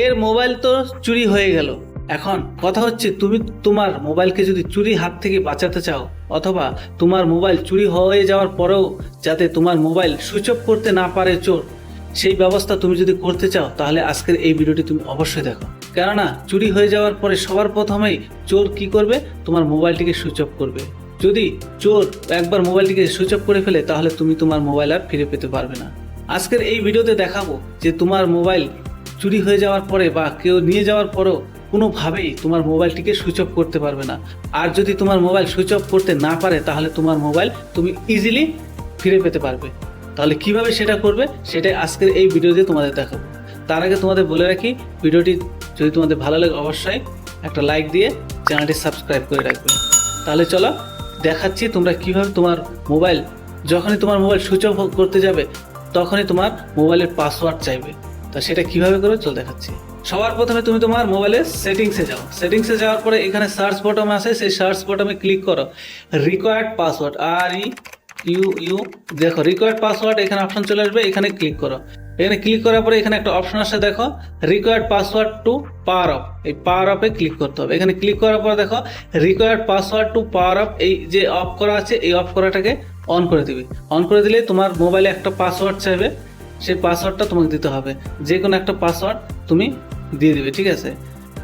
এর মোবাইল তো চুরি হয়ে গেল। এখন কথা হচ্ছে, তুমি তোমার মোবাইলকে যদি চুরি হাত থেকে বাঁচাতে চাও, অথবা তোমার মোবাইল চুরি হয়ে যাওয়ার পরেও যাতে তোমার মোবাইল সুইচ অফ করতে না পারে চোর, সেই ব্যবস্থা তুমি যদি করতে চাও, তাহলে আজকের এই ভিডিওটি তুমি অবশ্যই দেখো। কেননা, চুরি হয়ে যাওয়ার পরে সবার প্রথমেই চোর কি করবে? তোমার মোবাইলটিকে সুইচ অফ করবে। যদি চোর একবার মোবাইলটিকে সুইচ অফ করে ফেলে, তাহলে তুমি তোমার মোবাইল আর ফিরে পেতে পারবে না। আজকের এই ভিডিওতে দেখাবো যে তোমার মোবাইল চুরি হয়ে যাওয়ার পরে বা কেউ নিয়ে যাওয়ার পরেও কোনোভাবেই তোমার মোবাইলটিকে সুইচ অফ করতে পারবে না। আর যদি তোমার মোবাইল সুইচ অফ করতে না পারে, তাহলে তোমার মোবাইল তুমি ইজিলি ফিরে পেতে পারবে। তাহলে কীভাবে সেটা করবে, সেটাই আজকের এই ভিডিওতে তোমাদের দেখাবো। তার আগে তোমাদের বলে রাখি ভিডিওটি যদি তোমাদের ভালো লাগে অবশ্যই একটা লাইক দিয়ে চ্যানেলটি সাবস্ক্রাইব করে রাখবে। তাহলে চলো দেখাচ্ছি তোমরা কীভাবে তোমার মোবাইল, যখনই তোমার মোবাইল সুইচ অফ করতে যাবে, তখনই তোমার মোবাইলের পাসওয়ার্ড চাইবে। তা সেটা কীভাবে করবে চল দেখাচ্ছি। সবার প্রথমে তুমি তোমার মোবাইলের সেটিংসে যাও। সেটিংসে যাওয়ার পরে এখানে সার্চ বটম আছে সেই সার্চ বটমে ক্লিক করো। রিকোয়ার্ড পাসওয়ার্ড আর ই ইউ ইউ দেখো রিকোয়ার্ড পাসওয়ার্ড এখানে অপশন চলে আসবে, এখানে ক্লিক করো। এখানে ক্লিক করার পরে এখানে একটা অপশন আসে, দেখো required password to power off এই পাওয়ার অফে ক্লিক করতে হবে। এখানে ক্লিক করার পরে দেখো required password to power off এই যে অফ করা আছে, এই অফ করাটাকে অন করে দিবে। অন করে দিলে তোমার মোবাইলে একটা পাসওয়ার্ড চাইবে। সেই পাসওয়ার্ডটা তোমাকে দিতে হবে। যে কোনো একটা পাসওয়ার্ড তুমি দিয়ে দিবে, ঠিক আছে?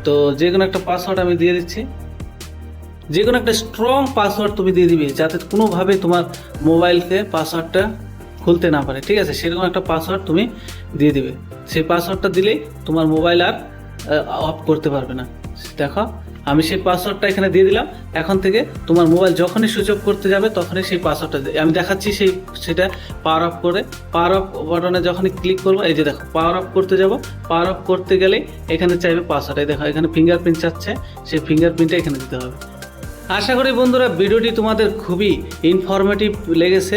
তো যে কোনো একটা পাসওয়ার্ড আমি দিয়ে দিচ্ছি। যে কোনো একটা স্ট্রং পাসওয়ার্ড তুমি দিয়ে দিবে, যাতে কোনোভাবে তোমার মোবাইলকে পাসওয়ার্ডটা খুলতে না পারে, ঠিক আছে? সেরকম একটা পাসওয়ার্ড তুমি দিয়ে দিবে। সেই পাসওয়ার্ডটা দিলেই তোমার মোবাইল আর অফ করতে পারবে না। দেখো আমি সেই পাসওয়ার্ডটা এখানে দিয়ে দিলাম। এখন থেকে তোমার মোবাইল যখনই অফ করতে যাবে, তখনই সেই পাসওয়ার্ডটা আমি দেখাচ্ছি সেই সেটা পাওয়ার অফ করে পাওয়ার অফ বাটনে যখনই ক্লিক করব, এই যে দেখো পাওয়ার অফ করতে যাব। পাওয়ার অফ করতে গেলেই এখানে চাইবে পাসওয়ার্ড এই দেখো, এখানে ফিঙ্গারপ্রিন্ট চাচ্ছে, সেই ফিঙ্গারপ্রিন্টটা এখানে দিতে হবে। আশা করি বন্ধুরা, ভিডিওটি তোমাদের খুবই ইনফরমেটিভ লেগেছে।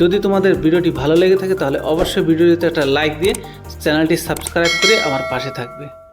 যদি তোমাদের ভিডিওটি ভালো লেগে থাকে, তাহলে অবশ্যই ভিডিওটিতে একটা লাইক দিয়ে চ্যানেলটি সাবস্ক্রাইব করে আমার পাশে থাকবে।